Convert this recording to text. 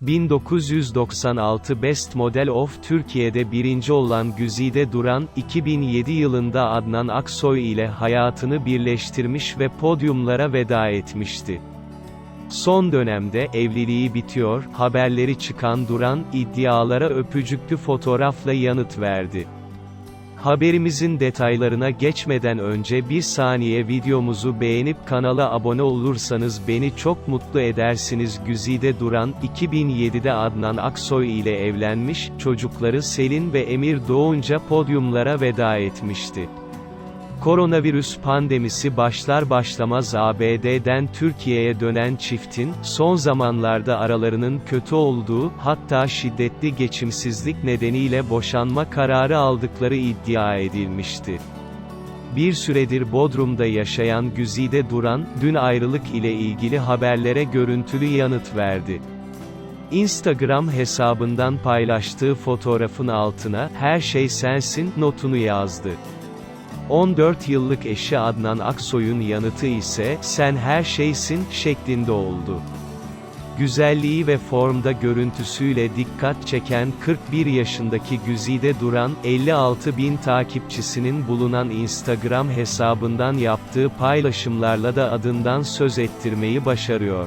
1996 Best Model of Türkiye'de birinci olan Güzide Duran, 2007 yılında Adnan Aksoy ile hayatını birleştirmiş ve podyumlara veda etmişti. Son dönemde evliliği bitiyor haberleri çıkan Duran iddialara öpücüklü fotoğrafla yanıt verdi. Haberimizin detaylarına geçmeden önce bir saniye videomuzu beğenip kanala abone olursanız beni çok mutlu edersiniz. Güzide Duran, 2007'de Adnan Aksoy ile evlenmiş, çocukları Selin ve Emir doğunca podyumlara veda etmişti. Koronavirüs pandemisi başlar başlamaz ABD'den Türkiye'ye dönen çiftin, son zamanlarda aralarının kötü olduğu, hatta şiddetli geçimsizlik nedeniyle boşanma kararı aldıkları iddia edilmişti. Bir süredir Bodrum'da yaşayan Güzide Duran, dün ayrılık ile ilgili haberlere görüntülü yanıt verdi. Instagram hesabından paylaştığı fotoğrafın altına, her şey sensin, notunu yazdı. 14 yıllık eşi Adnan Aksoy'un yanıtı ise, sen her şeysin, şeklinde oldu. Güzelliği ve formda görüntüsüyle dikkat çeken 41 yaşındaki Güzide Duran, 56 bin takipçisinin bulunan Instagram hesabından yaptığı paylaşımlarla da adından söz ettirmeyi başarıyor.